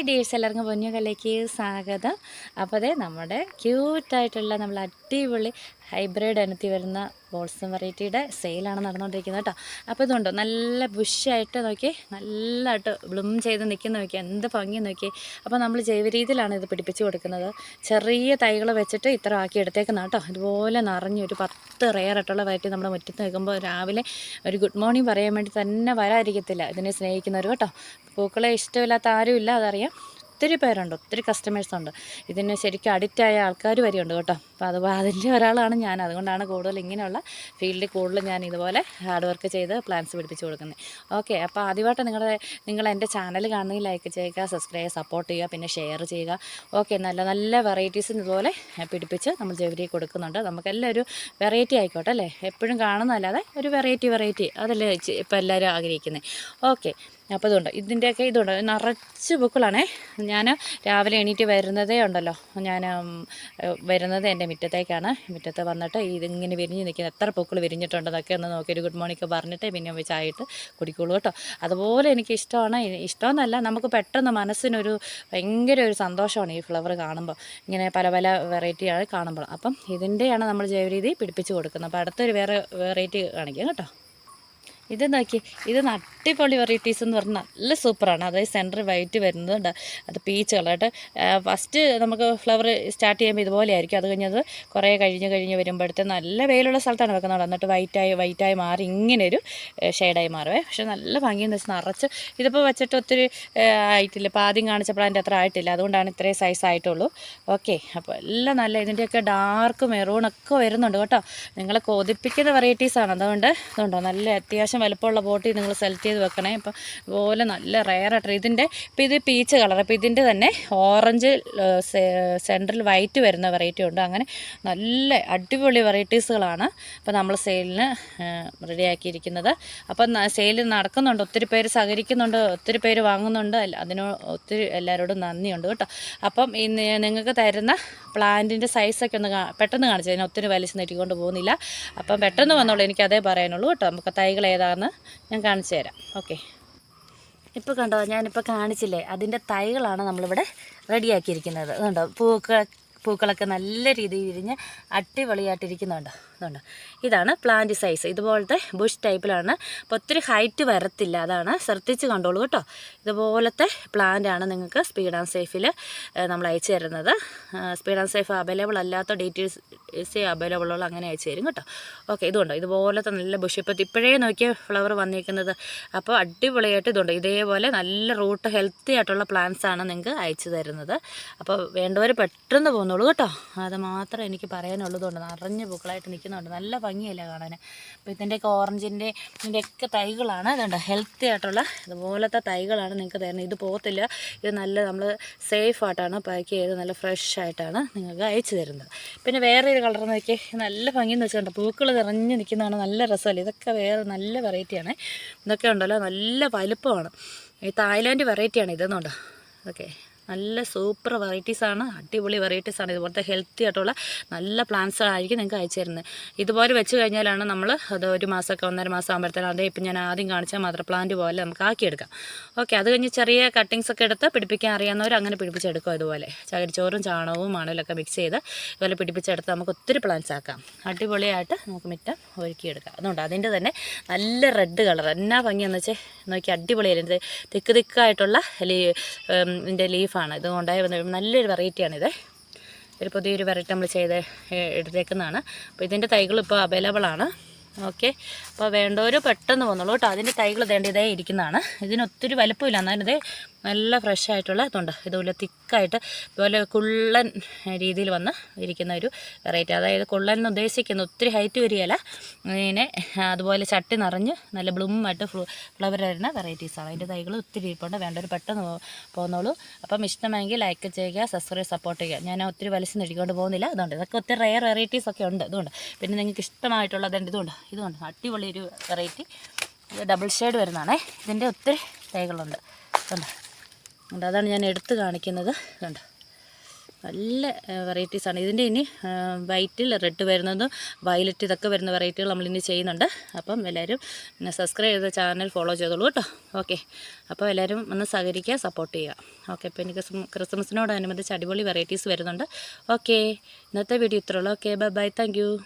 Hi ഡേഴ്സ് എല്ലാവർക്കും പൊന്നുകലേക്ക് സ്വാഗതം. അപ്പോൾ അതെ നമ്മുടെ ക്യൂട്ടായിട്ടുള്ള നമ്മൾ അടിപൊളി ഹൈബ്രിഡ് അനത്തി വരുന്ന ബോൾസം വെറൈറ്റിയുടെ സെയിലാണ് നടന്നുകൊണ്ടിരിക്കുന്നത് കേട്ടോ. അപ്പോൾ ഇതുണ്ടോ? നല്ല ബുഷായിട്ട് നോക്കി നല്ലതായിട്ട് ബ്ലൂം ചെയ്ത് നിൽക്കുന്ന നോക്കി എന്ത് ഭംഗി നോക്കി അപ്പോൾ നമ്മൾ ജൈവ രീതിയിലാണ് ഇത് പിടിപ്പിച്ച് കൊടുക്കുന്നത്. ചെറിയ തൈകൾ വെച്ചിട്ട് ഇത്ര ആക്കി എടുത്തേക്കുന്ന കേട്ടോ. ഇതുപോലെ നിറഞ്ഞ് ഒരു പത്ത് റെയറായിട്ടുള്ള വെറൈറ്റി നമ്മുടെ മുറ്റത്ത് നിൽക്കുമ്പോൾ രാവിലെ ഒരു ഗുഡ് മോർണിംഗ് പറയാൻ വേണ്ടി തന്നെ വരാതിരിക്കത്തില്ല. ഇതിനെ സ്നേഹിക്കുന്നവർ കേട്ടോ. പൂക്കളെ ഇഷ്ടമില്ലാത്ത ആരുമില്ല അതറിയാം. ഒത്തിരി പേരുണ്ട് ഒത്തിരി കസ്റ്റമേഴ്സുണ്ട് ഇതിന് ശരിക്കും അഡിക്റ്റ് ആയ ആൾക്കാർ വരെയുണ്ട് കേട്ടോ. അപ്പോൾ അത് അതിന്റെ ഒരാളാണ് ഞാൻ. അതുകൊണ്ടാണ് കൂടുതൽ ഇങ്ങനെയുള്ള ഫീൽഡിൽ കൂടുതൽ ഞാൻ ഇതുപോലെ ഹാർഡ് വർക്ക് ചെയ്ത് പ്ലാൻസ് പിടിപ്പിച്ച് കൊടുക്കുന്നത്. ഓക്കെ അപ്പോൾ ആദ്യമായിട്ട് നിങ്ങളുടെ നിങ്ങൾ എന്റെ ചാനൽ കാണുന്നെങ്കിൽ ലൈക്ക് ചെയ്യുക സബ്സ്ക്രൈബ് സപ്പോർട്ട് ചെയ്യുക പിന്നെ ഷെയർ ചെയ്യുക. ഓക്കെ നല്ല നല്ല വെറൈറ്റീസ് ഇതുപോലെ പിടിപ്പിച്ച് നമ്മൾ ജവരി കൊടുക്കുന്നുണ്ട്. നമുക്കെല്ലാം ഒരു വെറൈറ്റി ആയിക്കോട്ടെ അല്ലേ? എപ്പോഴും കാണുന്നതല്ലാതെ ഒരു വെറൈറ്റി വെറൈറ്റി അതല്ലേ ഇപ്പോൾ എല്ലാവരും ആഗ്രഹിക്കുന്നത് ഓക്കെ അപ്പോൾ ഇതുണ്ട്. ഇതിന്റെയൊക്കെ ഇതുണ്ട്. നിറച്ച് പൂക്കളാണേ. ഞാൻ രാവിലെ എണീറ്റ് വരുന്നതേ ഉണ്ടല്ലോ. ഞാൻ വരുന്നത് എന്റെ മുറ്റത്തേക്കാണ്. മുറ്റത്ത് വന്നിട്ട് ഇതിങ്ങനെ വിരിഞ്ഞ് നിൽക്കുന്ന. എത്ര പൂക്കൾ വിരിഞ്ഞിട്ടുണ്ടെന്നൊക്കെ ഒന്ന് നോക്കി ഒരു ഗുഡ് മോർണിംഗ് ഒക്കെ പറഞ്ഞിട്ട് പിന്നെ ചായയിട്ട് കുടിക്കുള്ളൂ കേട്ടോ. അതുപോലെ എനിക്ക് ഇഷ്ടമാണ്. ഇഷ്ടമെന്നല്ല നമുക്ക് പെട്ടെന്ന് മനസ്സിനൊരു ഭയങ്കര ഒരു സന്തോഷമാണ് ഈ ഫ്ലവർ കാണുമ്പോൾ. ഇങ്ങനെ പല പല വെറൈറ്റിയാണ് കാണുമ്പോൾ. അപ്പം ഇതിന്റെയാണ് നമ്മൾ ജൈവരീതി പിടിപ്പിച്ച് കൊടുക്കുന്നത്. അപ്പോൾ അടുത്തൊരു വേറെ വെറൈറ്റി കാണിക്കാം കേട്ടോ. ഇത് നോക്കി ഇത് നട്ടിപ്പൊളി വെറൈറ്റീസ് എന്ന് പറഞ്ഞാൽ നല്ല സൂപ്പറാണ്. അതായത് സെന്റർ വൈറ്റ് വരുന്നുണ്ട് അത് പീച്ച് കളറായിട്ട് ഫസ്റ്റ് നമുക്ക് ഫ്ലവർ സ്റ്റാർട്ട് ചെയ്യുമ്പോൾ ഇതുപോലെ ആയിരിക്കും. അത് കഴിഞ്ഞത് കുറേ കഴിഞ്ഞ് കഴിഞ്ഞ് വരുമ്പോഴത്തെ നല്ല വെയിലുള്ള സ്ഥലത്താണ് വെക്കുന്നത്. എന്നിട്ട് വൈറ്റായി വൈറ്റായി മാറി ഇങ്ങനെ ഒരു ഷെയ്ഡായി മാറുവേ. പക്ഷെ നല്ല ഭംഗിയെന്ന് വെച്ചാൽ നിറച്ച് ഇതിപ്പോൾ വെച്ചിട്ട് ഒത്തിരി ആയിട്ടില്ല. ഇപ്പോൾ ആദ്യം കാണിച്ചപ്പോൾ അതിന്റെ അത്ര ആയിട്ടില്ല. അതുകൊണ്ടാണ് ഇത്രയും സൈസ് ആയിട്ടുള്ളൂ. ഓക്കെ അപ്പോൾ എല്ലാം നല്ല ഇതിന്റെയൊക്കെ ഡാർക്ക് മെറൂണൊക്കെ വരുന്നുണ്ട് കേട്ടോ. നിങ്ങളെ കൊതിപ്പിക്കുന്ന വെറൈറ്റീസാണ് അതുകൊണ്ട് അതുകൊണ്ടോ നല്ല അത്യാവശ്യം വലുപ്പമുള്ള ബോട്ടിൽ നിങ്ങൾ സെലക്ട് ചെയ്ത് വെക്കണേ. ഇപ്പം ഇതുപോലെ നല്ല റെയർ ആയിട്ട് ഇതിന്റെ ഇപ്പോൾ ഇത് പീച്ച് കളർ അപ്പോൾ ഇതിന്റെ തന്നെ ഓറഞ്ച് സെൻട്രൽ വൈറ്റ് വരുന്ന വെറൈറ്റി ഉണ്ട്. അങ്ങനെ നല്ല അടിപൊളി വെറൈറ്റീസുകളാണ് അപ്പോൾ നമ്മൾ സെയിലിന് റെഡിയാക്കിയിരിക്കുന്നത് അപ്പം സെയിൽ നടക്കുന്നുണ്ട്. ഒത്തിരി പേര് സഹകരിക്കുന്നുണ്ട് ഒത്തിരി പേര് വാങ്ങുന്നുണ്ട്. അതിന് ഒത്തിരി എല്ലാവരോടും നന്ദിയുണ്ട് കേട്ടോ. അപ്പം ഇന്ന് നിങ്ങൾക്ക് തരുന്ന പ്ലാന്റിന്റെ സൈസൊക്കെ ഒന്ന് പെട്ടെന്ന് കാണിച്ചു അതിനൊത്തിരി വലിച്ച് നീട്ടിക്കൊണ്ട് പോകുന്നില്ല. അപ്പം പെട്ടെന്ന് വന്നോളൂ. എനിക്കതേ പറയാനുള്ളൂ കേട്ടോ. നമുക്ക് തൈകൾ ഏതാണെന്ന് ഞാൻ കാണിച്ചു തരാം. ഓക്കെ ഇപ്പോൾ കണ്ടോ ഞാനിപ്പോൾ കാണിച്ചില്ലേ അതിന്റെ തൈകളാണ് നമ്മളിവിടെ റെഡിയാക്കിയിരിക്കുന്നത്. കണ്ടോ പൂക്കൾ പൂക്കളൊക്കെ നല്ല രീതിയിൽ വിരിഞ്ഞ് അടിപൊളിയായിട്ടിരിക്കുന്നുണ്ട്. അതുകൊണ്ട് ഇതാണ് പ്ലാന്റ് സൈസ് ഇതുപോലത്തെ ബുഷ് ടൈപ്പിലാണ് അപ്പോൾ ഒത്തിരി ഹൈറ്റ് വരത്തില്ല. അതാണ് ശ്രദ്ധിച്ച് കണ്ടോളൂ കേട്ടോ. ഇതുപോലത്തെ പ്ലാന്റാണ് നിങ്ങൾക്ക് സ്പീഡ് ആൻഡ് സേഫിൽ നമ്മൾ അയച്ചു തരുന്നത്. സ്പീഡ് ആൻഡ് സേഫ് അവൈലബിൾ അല്ലാത്ത ഡീറ്റെയിൽസ് അവൈലബിൾ ഉള്ള അങ്ങനെ അയച്ചു തരും കേട്ടോ. ഓക്കെ ഇതുണ്ടോ ഇതുപോലത്തെ നല്ല ബുഷ് ഇപ്പോൾ ഇപ്പോഴേ നോക്കിയ ഫ്ലവർ വന്നിരിക്കുന്നത് അപ്പോൾ അടിപൊളിയായിട്ട് ഇതുണ്ട്. ഇതേപോലെ നല്ല റൂട്ട് ഹെൽത്തി ആയിട്ടുള്ള പ്ലാന്റ്സ് ആണ് നിങ്ങൾക്ക് അയച്ചു തരുന്നത്. അപ്പോൾ വേണ്ടവർ പെട്ടെന്ന് പോന്നോളൂ കേട്ടോ. അത് മാത്രമേ എനിക്ക് പറയാനുള്ളതുകൊണ്ട് നിറഞ്ഞ പൂക്കളായിട്ട് നിൽക്കുന്നുണ്ട് നല്ല ഭംഗിയല്ല കാണാൻ അപ്പോൾ ഇതിന്റെയൊക്കെ ഓറഞ്ചിന്റെ ഇതിന്റെയൊക്കെ തൈകളാണ്. ഇതുണ്ട് ഹെൽത്തി ആയിട്ടുള്ള ഇതുപോലത്തെ തൈകളാണ് നിങ്ങൾക്ക് തരുന്നത്. ഇത് പോകത്തില്ല ഇത് നല്ല നമ്മൾ സേഫ് ആയിട്ടാണ് പാക്ക് ചെയ്ത് നല്ല ഫ്രഷ് ആയിട്ടാണ് നിങ്ങൾക്ക് അയച്ചു തരുന്നത്. പിന്നെ വേറെ ഒരു കളർ നോക്കി നല്ല ഭംഗിയെന്ന് വെച്ചിട്ടുണ്ട്. പൂക്കൾ നിറഞ്ഞ് നിൽക്കുന്നതാണ് നല്ല രസമല്ലേ? ഇതൊക്കെ വേറെ നല്ല വെറൈറ്റിയാണ് ഇതൊക്കെ ഉണ്ടല്ലോ നല്ല വലുപ്പമാണ്. ഈ തായ്ലാൻഡ് വെറൈറ്റിയാണ് ഇതെന്നുണ്ടോ. ഓക്കെ നല്ല സൂപ്പർ വെറൈറ്റീസാണ് അടിപൊളി വെറൈറ്റീസാണ് ഇതുപോലത്തെ ഹെൽത്തി ആയിട്ടുള്ള നല്ല പ്ലാന്റ്സുകളായിരിക്കും നിങ്ങൾക്ക് അയച്ചു തരുന്നത്. ഇതുപോലെ വെച്ച് കഴിഞ്ഞാലാണ് നമ്മൾ അത് ഒരു മാസമൊക്കെ ഒന്നര മാസം ആകുമ്പോഴത്തേനും അതേ ഇപ്പം ഞാൻ ആദ്യം കാണിച്ച മദർ പ്ലാന്റ് പോലെ നമുക്ക് ആക്കിയെടുക്കാം. ഓക്കെ അത് കഴിഞ്ഞ് ചെറിയ കട്ടിങ്സ് ഒക്കെ എടുത്ത് പിടിപ്പിക്കാൻ അറിയാവുന്നവർ അങ്ങനെ പിടിപ്പിച്ചെടുക്കും ഇതുപോലെ. ചകരിച്ചോറും ചാണകവും മണലൊക്കെ മിക്സ് ചെയ്ത് ഇതുപോലെ പിടിപ്പിച്ചെടുത്ത് നമുക്ക് ഒത്തിരി പ്ലാന്റ്സ് ആക്കാം. അടിപൊളിയായിട്ട് നമുക്ക് മിറ്റം ഒരുക്കിയെടുക്കാം. അതുകൊണ്ട് അതിന്റെ തന്നെ നല്ല റെഡ് കളർ എന്നാ ഭംഗിയെന്ന് വെച്ചാൽ നോക്കി അടിപൊളിയായിരുന്നു തിക്ക് തിക്കായിട്ടുള്ള ലീ ഇതിന്റെ ഇതുകൊണ്ടായി വന്ന നല്ലൊരു വെറൈറ്റിയാണിത് ഒരു പുതിയൊരു വെറൈറ്റി നമ്മൾ ചെയ്ത് എടുത്തേക്കുന്നതാണ്. അപ്പോൾ ഇതിന്റെ തൈകൾ ഇപ്പോൾ അവൈലബിൾ ആണ്. ഓക്കെ. അപ്പോൾ വേണ്ടവർ പെട്ടെന്ന് വന്നോളൂ കേട്ടോ. അതിന്റെ തൈകൾ തേണ്ടതേ ഇരിക്കുന്നതാണ്. ഇതിന് ഒത്തിരി വലുപ്പമില്ല. എന്നാലും ഇത് നല്ല ഫ്രഷ് ആയിട്ടുള്ള ഇതുണ്ട്. ഇതുപോലെ തിക്കായിട്ട് ഇതുപോലെ കുള്ളൻ രീതിയിൽ വന്ന് ഇരിക്കുന്ന ഒരു വെറൈറ്റി അതായത് കുള്ളൻ എന്ന് ഉദ്ദേശിക്കുന്ന ഒത്തിരി ഹൈറ്റ് വരികയല്ല. ഇങ്ങനെ അതുപോലെ ചട്ടി നിറഞ്ഞ് നല്ല ബ്ലൂമായിട്ട് ഫ്ലവർ വരുന്ന വെറൈറ്റീസാണ് അതിന്റെ തൈകൾ ഒത്തിരി ഇരിപ്പുണ്ട്. വേണ്ടവർ പെട്ടെന്ന് പോ- പോന്നോളൂ. അപ്പം ഇഷ്ടമെങ്കിൽ ലൈക്ക് ചെയ്യുക സബ്സ്ക്രൈബ് സപ്പോർട്ട് ചെയ്യുക. ഞാൻ ഒത്തിരി വലിച്ച് നെടിക്കൊണ്ട് പോകുന്നില്ല. അതുകൊണ്ട് ഇതൊക്കെ ഒത്തിരി റയർ വെറൈറ്റീസൊക്കെ ഉണ്ട്. അതുകൊണ്ട് പിന്നെ നിങ്ങൾക്ക് ഇഷ്ടമായിട്ടുള്ളത് ഉണ്ട് ഇതുണ്ട്. അടിപൊളി ഒരു വെറൈറ്റി. ഇത് ഡബിൾ ഷെയ്ഡ് വരുന്നതാണേ. ഇതിന്റെ ഒത്തിരി തൈകളുണ്ട്. കണ്ടോ? അതാണ് ഞാൻ എടുത്ത് കാണിക്കുന്നത്. കണ്ടോ? നല്ല വെറൈറ്റീസാണ് ഇതിന്റെ ഇനി വൈറ്റിൽ റെഡ് വരുന്നതും വയലറ്റ് ഇതൊക്കെ വരുന്ന വെറൈറ്റികൾ നമ്മളിനി ചെയ്യുന്നുണ്ട്. അപ്പം എല്ലാവരും സബ്സ്ക്രൈബ് ചെയ്ത ചാനൽ ഫോളോ ചെയ്തോളൂ കേട്ടോ. ഓക്കെ അപ്പോൾ എല്ലാവരും ഒന്ന് സഹകരിക്കുക സപ്പോർട്ട് ചെയ്യുക. ഓക്കെ അപ്പോൾ എനിക്ക് ക്രിസ്മസിനോടനുബന്ധിച്ച് അടിപൊളി വെറൈറ്റീസ് വരുന്നുണ്ട്. ഓക്കെ ഇന്നത്തെ വീഡിയോ ഇത്രയുള്ളൂ ഓക്കെ ബൈ ബൈ താങ്ക്